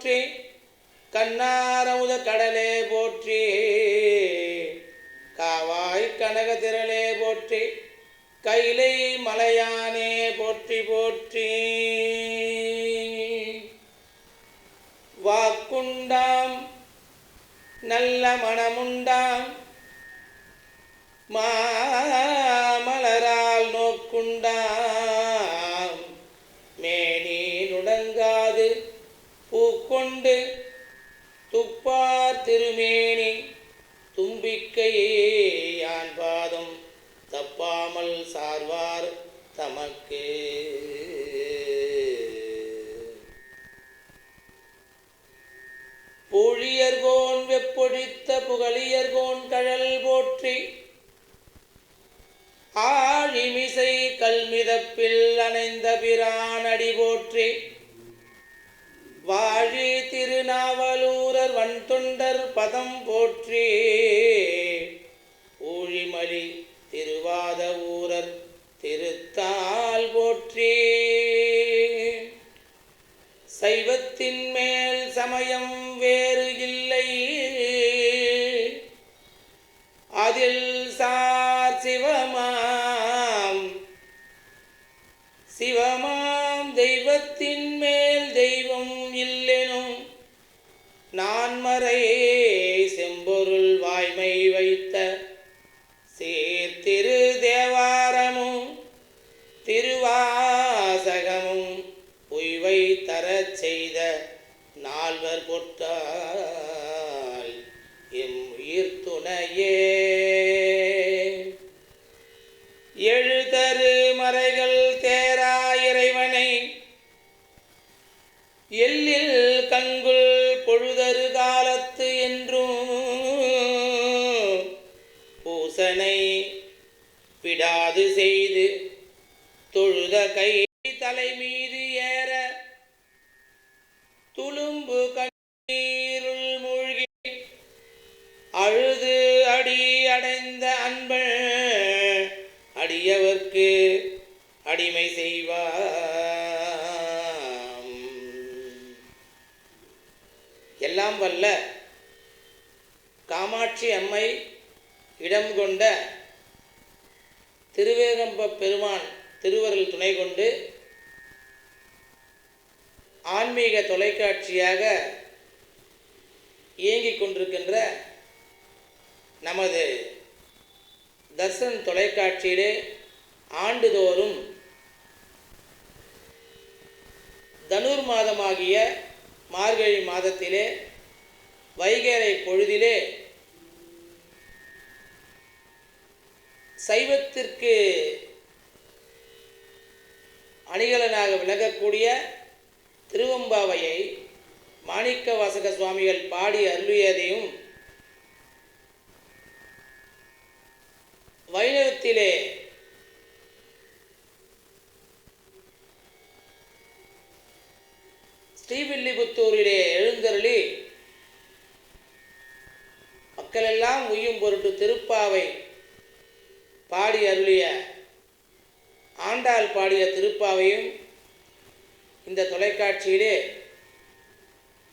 போற்றி கண்ணாரமுத கடலே போற்றி காவாய் கனக திரளே போற்றி கைலை மலையானே போற்றி போற்றி. வாக்குண்டாம் நல்ல மனமுண்டாம் மாமலரால் நோக்குண்டாம் முதற் வன் தொண்டர் பதம் போற்றி. ஊழிமலி திருவாத ஊரர் திருத்தால் போற்றி. சைவத்தின் ஆழ்வர் பொத்தாய் எம் உயிர் துணையே. எழுதரு மறைகள் தேரா இறைவனை. எல்லில் கங்குள் பொழுதரு காலத்து என்றும். பூசனை விடாது செய்து தொழுத கை துளும்பு தர்சன் தொலைக்காட்சியிலே ஆண்டுதோறும் தனுர் மாதமாகிய மார்கழி மாதத்திலே வைகேரை பொழுதிலே சைவத்திற்கு அணிகலனாக விளங்கக்கூடிய திருவம்பாவையை மாணிக்க வாசக சுவாமிகள் பாடி அருளியதையும் வைணவத்திலே. ஸ்ரீவில்லிபுத்தூரிலே எழுந்தருளி மக்களெல்லாம் உய்யும் பொருட்டு திருப்பாவை பாடி அருளிய ஆண்டாள் பாடிய திருப்பாவையும் இந்த தொலைக்காட்சியிலே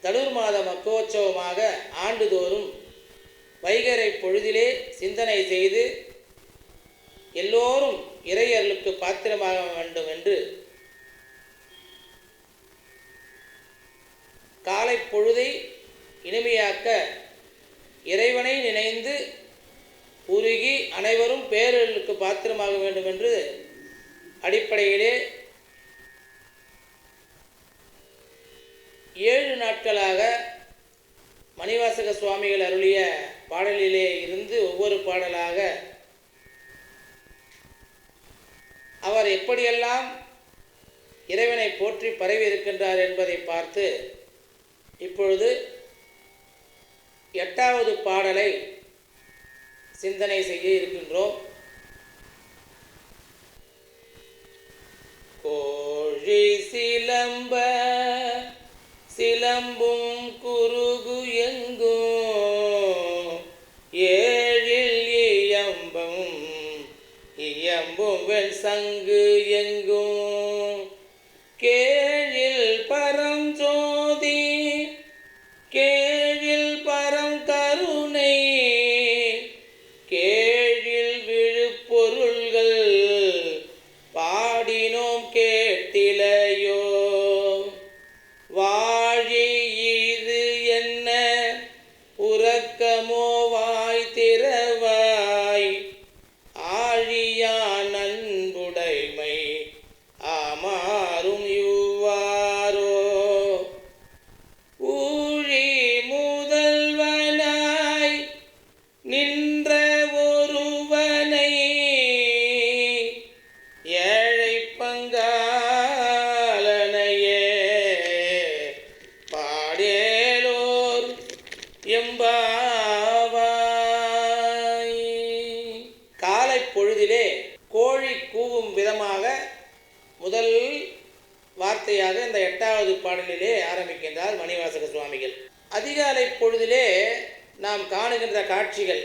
தனுர் மாத மக்கோற்சவமாக ஆண்டுதோறும் வைகரை பொழுதிலே சிந்தனை செய்து எல்லோரும் இறையர்களுக்கு பாத்திரமாக வேண்டும் என்று காலை பொழுதை இனிமையாக்க இறைவனை நினைந்து உருகி அனைவரும் பேரர்களுக்கு பாத்திரமாக வேண்டும் என்று அடிப்படையிலே ஏழு நாட்களாக மணிவாசக சுவாமிகள் அருளிய பாடலிலே இருந்து ஒவ்வொரு பாடலாக அவர் எப்படியெல்லாம் இறைவனை போற்றி பரவி இருக்கின்றார் என்பதை பார்த்து இப்பொழுது எட்டாவது பாடலை சிந்தனை செய்ய இருக்கின்றோம். கோழி சிலம்ப சிலம்பும் சங்கு எங்கும்? கேழில் பரஞ்சோதி கேழில் பரம் கருணை. கேழில் விழுப்பொருள்கள் பாடினோம் கேட்டிலையோ? வாழி இது என்ன உறக்கமோ? முதல் வார்த்தையாக இந்த எட்டாவது பாடலிலே ஆரம்பிக்கின்றார் மணிவாசக சுவாமிகள். அதிகாலை பொழுதிலே நாம் காணுகின்ற காட்சிகள்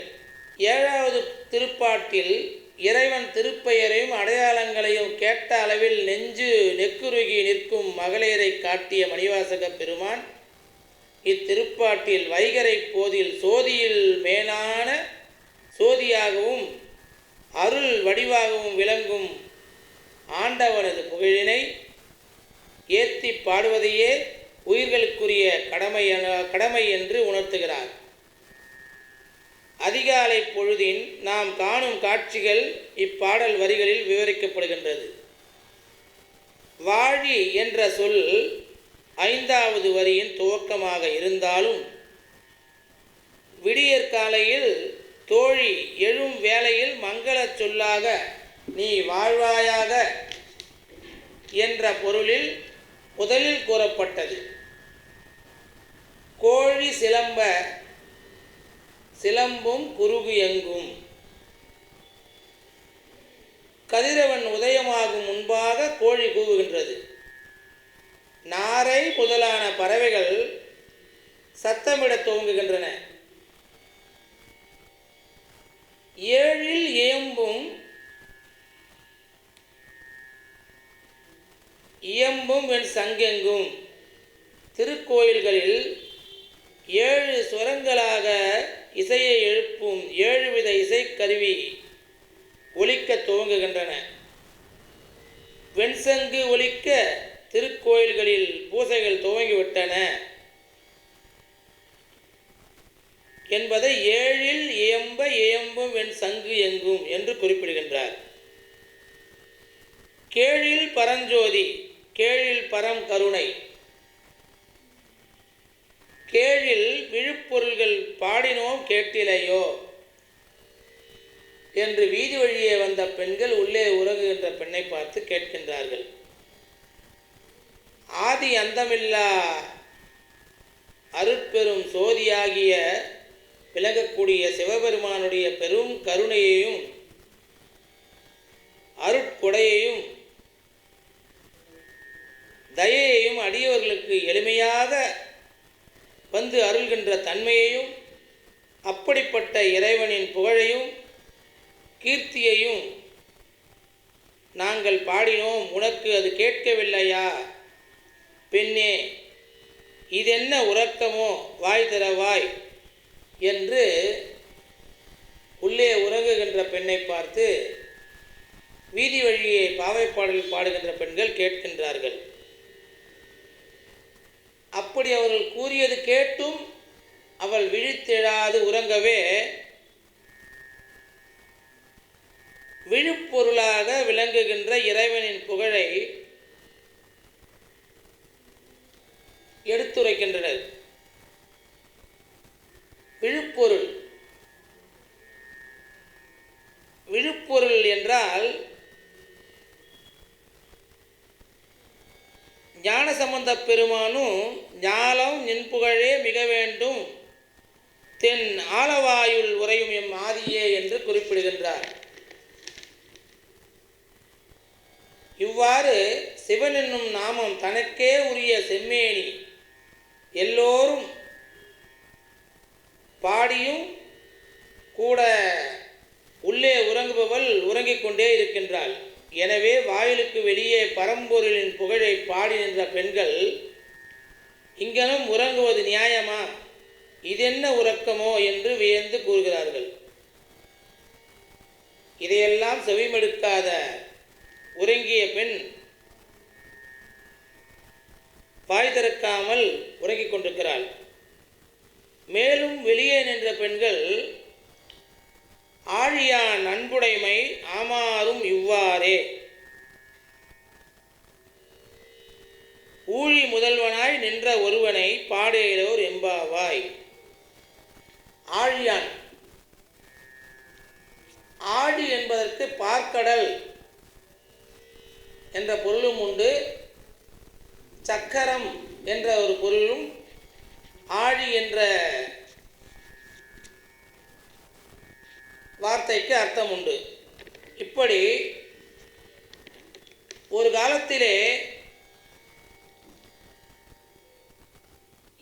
ஏழாவது திருப்பாட்டில் இறைவன் திருப்பெயரையும் அடையாளங்களையும் கேட்ட அளவில் நெஞ்சு நெக்குருகி நிற்கும் மகளிரை காட்டிய மணிவாசக பெருமான் இத்திருப்பாட்டில் வைகரை போதில் சோதியில் மேலான சோதியாகவும் அருள் வடிவாகவும் விளங்கும் ஆண்டவனது புகழினை ஏற்றி பாடுவதையே உயிர்களுக்குரிய கடமை கடமை என்று உணர்த்துகிறார். அதிகாலை பொழுதின் நாம் காணும் காட்சிகள் இப்பாடல் வரிகளில் விவரிக்கப்படுகின்றது. வாழி என்ற சொல் ஐந்தாவது வரியின் துவக்கமாக இருந்தாலும் விடியற்காலையில் தோழி எழும் வேளையில் மங்களச் சொல்லாக நீ வாழ்வாயாக என்ற பொருளில் முதலில் கூறப்பட்டது. கோழி சிலம்ப சிலம்பும் குருகு எங்கும். கதிரவன் உதயமாகும் முன்பாக கோழி கூவுகின்றது. நாரை முதலான பறவைகள் சத்தமிடத் துவங்குகின்றன. ஏழில் ஏம்பும் இயம்பும் என் சங்கெங்கும். திருக்கோயில்களில் ஏழு சுரங்களாக இசையை எழுப்பும் ஏழு வித இசைக்கருவி ஒலிக்கத் துவங்குகின்றன. வெண்சங்கு ஒலிக்க திருக்கோயில்களில் பூசைகள் துவங்கிவிட்டன. என்பதை ஏழில் இயம்ப இயம்பும் வெண் சங்கு எங்கும் என்று குறிப்பிடுகின்றார். கேழில் பரஞ்சோதி கேழில் பரம் கருணை. கேழில் விழுப்பொருள்கள் பாடினோம் கேட்டிலையோ? என்று வீதி வழியே வந்த பெண்கள் உள்ளே உறகுகின்ற பெண்ணை பார்த்து கேட்கின்றார்கள். ஆதி அந்தமில்லா அருட்பெரும் சோதியாகிய விலகக்கூடிய சிவபெருமானுடைய பெரும் கருணையையும் அடியவர்களுக்கு எளிமையாக வந்து அருள்கின்ற தன்மையையும் அப்படிப்பட்ட இறைவனின் புகழையும் கீர்த்தியையும் நாங்கள் பாடினோம். உனக்கு அது கேட்கவில்லையா? பெண்ணே இதென்ன உறக்கமோ வாய் தரவாய் என்று உள்ளே உறங்குகின்ற பெண்ணை பார்த்து வீதி வழியே பாவை பாடல் பாடுகின்ற பெண்கள் கேட்கின்றார்கள். அப்படி அவர்கள் கூறியது கேட்டும் அவள் விழித்தெழாது உறங்கவே விழுப்பொருளாக விளங்குகின்ற இறைவனின் புகழை எடுத்துரைக்கின்றனர். விழுப்பொருள். விழுப்பொருள் என்றால் ஞான சம்பந்த பெருமானும் ஞாலம் நின்புகழே மிக வேண்டும். தென் ஆலவாயுள் உறையும் எம் ஆதியே என்று குறிப்பிடுகின்றார். இவ்வாறு சிவன் என்னும் நாமம் தனக்கே உரிய செம்மேனி. எல்லோரும் பாடியும் கூட உள்ளே உறங்குபவள் உறங்கிக் கொண்டே இருக்கின்றாள். எனவே வாயிலுக்கு வெளியே பரம்பொருளின் புகழை பாடி நின்ற பெண்கள் இங்கனும் உறங்குவது நியாயமா? இதென்ன உறக்கமோ? என்று வியந்து கூறுகிறார்கள். இதையெல்லாம் செவிமெடுக்காத உறங்கிய பெண் வாய் திறக்காமல் உறங்கிக் கொண்டிருக்கிறாள். மேலும் வெளியே நின்ற பெண்கள் ஆழியான் அன்புடைமை ஆமாறும் இவ்வாறே. ஊழி முதல்வனாய் நின்ற ஒருவனை பாடேலோர் எம்பாவாய். ஆழியான். ஆழி என்பதற்கு பார்க்கடல் என்ற பொருளும் உண்டு. சக்கரம் என்ற ஒரு பொருளும் ஆழி என்ற வார்த்தைக்கு அர்த்தம் உண்டு இப்படி ஒரு காலத்திலே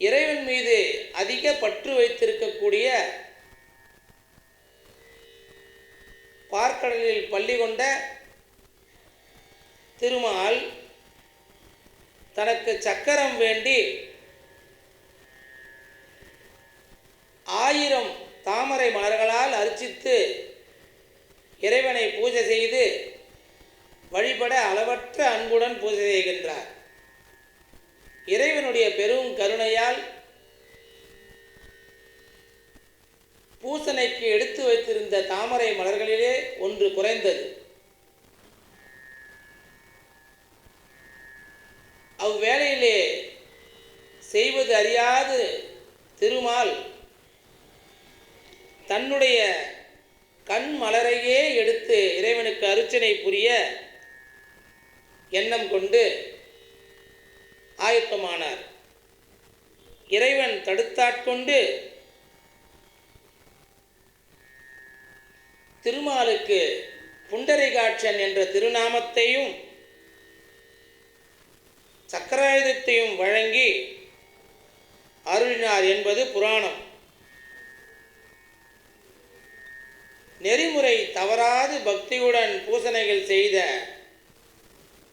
இறைவன் மீது அதிக பற்று வைத்திருக்கக்கூடிய பார்க்கடலில் பள்ளி கொண்ட திருமால் தனக்கு சக்கரம் வேண்டி ஆயிரம் தாமரை மலர்களால் அர்ச்சித்து இறைவனை பூஜை செய்து வழிபட அளவற்ற அன்புடன் பூஜை செய்கின்றார். இறைவனுடைய பெரும் கருணையால் பூசணைக்கு எடுத்து வைத்திருந்த தாமரை மலர்களிலே ஒன்று குறைந்தது. அவ்வேளையிலே செய்வது அறியாது திருமால் தன்னுடைய கண் மலரையே எடுத்து இறைவனுக்கு அர்ச்சனை புரிய எண்ணம் கொண்டு ஆயத்தமானார். இறைவன் தடுத்தாட்கொண்டு திருமாலுக்கு புண்டரிகாட்சன் என்ற திருநாமத்தையும் சக்கராயுதத்தையும் வழங்கி அருளினார் என்பது புராணம். நெறிமுறை தவறாது பக்தியுடன் பூசணைகள் செய்த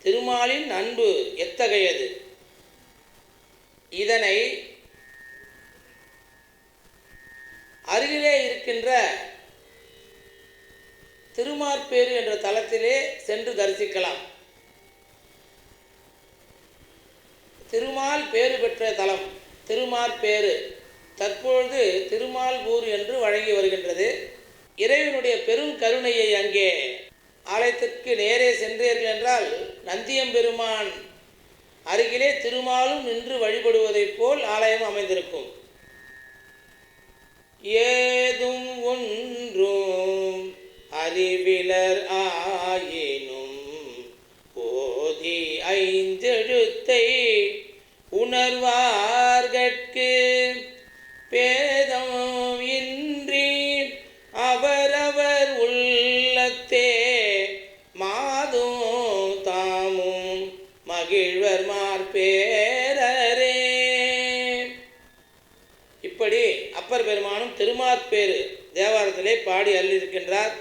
திருமாலின் அன்பு எத்தகையது? இதனை அருகிலே இருக்கின்ற திருமார்பேறு என்ற தலத்திலே சென்று தரிசிக்கலாம். திருமால் பேறு பெற்ற தலம் திருமார்பேறு தற்பொழுது திருமால்பூர் என்று வழங்கி வருகின்றது. இறைவனுடைய பெரும் கருணையை அங்கே ஆலயத்திற்கு நேரே சென்றீர்கள் என்றால் நந்தியம்பெருமான் அருகிலே திருமாலும் நின்று வழிபடுவதைப் போல் ஆலயம் அமைந்திருக்கும். ஏதும் ஒன்றும் அறிவிலர் ஆயினும் போதி ஐந்தெழுத்தை உணர்வார்கட்கு. பேர் பெருமானும் தேவாரத்திலே பாடி அள்ளியிருக்கின்றார்.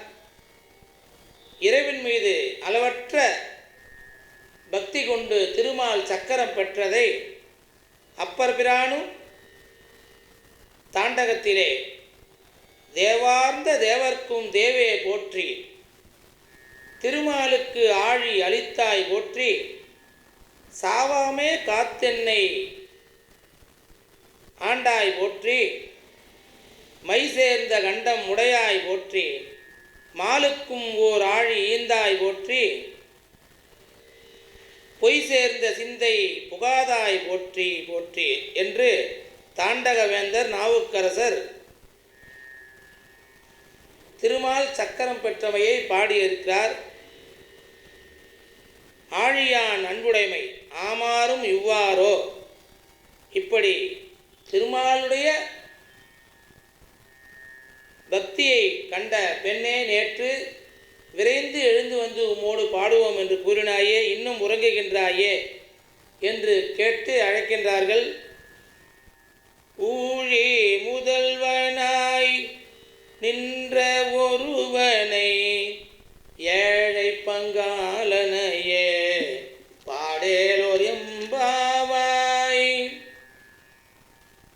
இறைவின் மீது அளவற்ற பக்தி கொண்டு திருமால் சக்கரம் பெற்றதை அப்பர் பிரானும் தாண்டகத்திலே தேவார்ந்த தேவர்க்கும் தேவே போற்றி திருமாலுக்கு ஆழி அளித்தாய் போற்றி சாவாமே காத்தென்னை ஆண்டாய் போற்றி. மை சேர்ந்த கண்டம் உடையாய் போற்றி மாலுக்கும் ஓர் ஆழி ஈந்தாய் போற்றி பொய் சேர்ந்த சிந்தை புகாதாய் போற்றி போற்றி என்று தாண்டகவேந்தர் நாவுக்கரசர் திருமால் சக்கரம் பெற்றமையை பாடியிருக்கிறார். ஆழியான் அன்புடைமை ஆமாறும் இவ்வாறோ? இப்படி திருமாலுடைய பக்தியை கண்ட பெண்ணே நேற்று விரைந்து எழுந்து வந்து உம்மோடு பாடுவோம் என்று கூறினாயே இன்னும் உறங்குகின்றாயே என்று கேட்டு அழைக்கின்றார்கள். ஊழி முதல்வனாய் நின்ற ஒருவனை ஏழை பங்காளனையே பாடேலோர் எம்பாவாய்.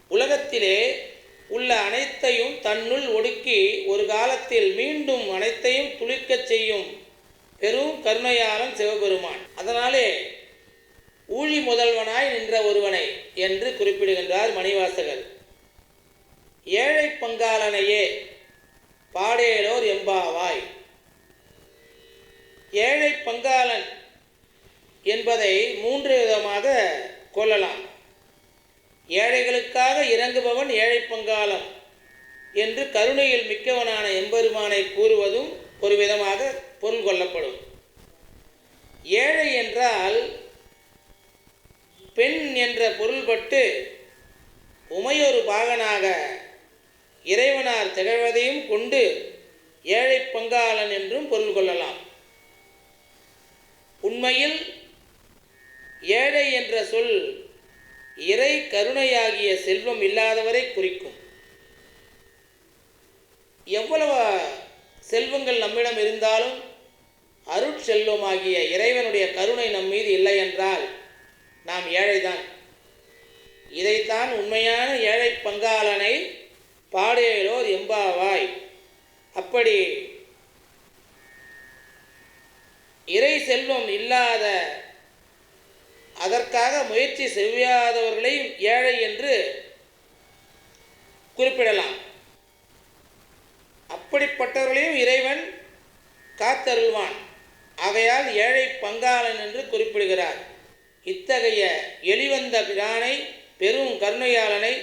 உலகத்திலே உள்ள அனைத்தையும் தன்னுள் ஒடுக்கி ஒரு காலத்தில் மீண்டும் அனைத்தையும் துளிர்க்கச் செய்யும் பெரும் கருணையாளன் சிவபெருமான். அதனாலே ஊழி முதல்வனாய் நின்ற ஒருவனை என்று குறிப்பிடுகின்றார் மணிவாசகர். ஏழை பங்காளனையே பாடேலோர் எம்பாவாய். ஏழை பங்காளன் என்பதை மூன்று விதமாக கொள்ளலாம். ஏழைகளுக்காக இறங்குபவன் ஏழை பங்காளன் என்று கருணையில் மிக்கவனான எம்பெருமானை கூறுவதும் ஒரு விதமாக பொருள் கொள்ளப்படும். ஏழை என்றால் பெண் என்ற பொருள்பட்டு உமையொரு பாகனாக இறைவனார் திகழ்வதையும் கொண்டு ஏழை பங்காளன் என்றும் பொருள் கொள்ளலாம். உண்மையில் ஏழை என்ற சொல் இறை கருணையாகிய செல்வம் இல்லாதவரை குறிக்கும். எவ்வளவு செல்வங்கள் நம்மிடம் இருந்தாலும் அருட்செல்வமாகிய இறைவனுடைய கருணை நம் மீது இல்லை என்றால் நாம் ஏழைதான். இதைத்தான் உண்மையான ஏழை பங்காளனை பாடேலோர் எம்பாவாய். அப்படி இறை செல்வம் இல்லாத அதற்காக முயற்சி செய்யாதவர்களையும் ஏழை என்று குறிப்பிடலாம். அப்படிப்பட்டவர்களையும் இறைவன் காத்தருள்வான். ஆகையால் ஏழை பங்காளன் என்று குறிப்பிடுகிறார். இத்தகைய எளிவந்த பிரானை பெரும் கருணையாளனை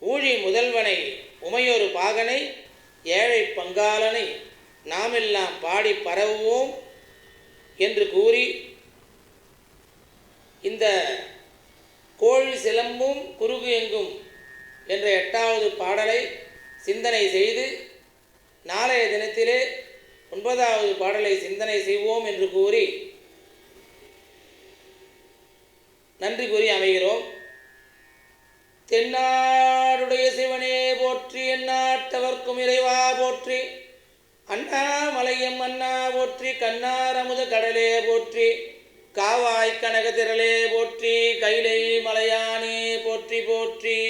ஊழி முதல்வனை உமையொரு பாகனை ஏழை பங்காளனை நாமெல்லாம் பாடி பரவுவோம் என்று கூறி இந்த கோழி சிலம்பும் குறுகு எங்கும் என்ற எட்டாவது பாடலை சிந்தனை செய்து நாளைய தினத்திலே ஒன்பதாவது பாடலை சிந்தனை செய்வோம் என்று கூறி நன்றி கூறி அமைகிறோம். தென்னாடுடைய சிவனே போற்றி எந்நாட்டவர்க்கும் இறைவா போற்றி அண்ணாமலையம் அண்ணா போற்றி கண்ணாரமுத கடலே போற்றி காவாய் கனக திரளே போற்றி கைலை மலையானே போற்றி போற்றி.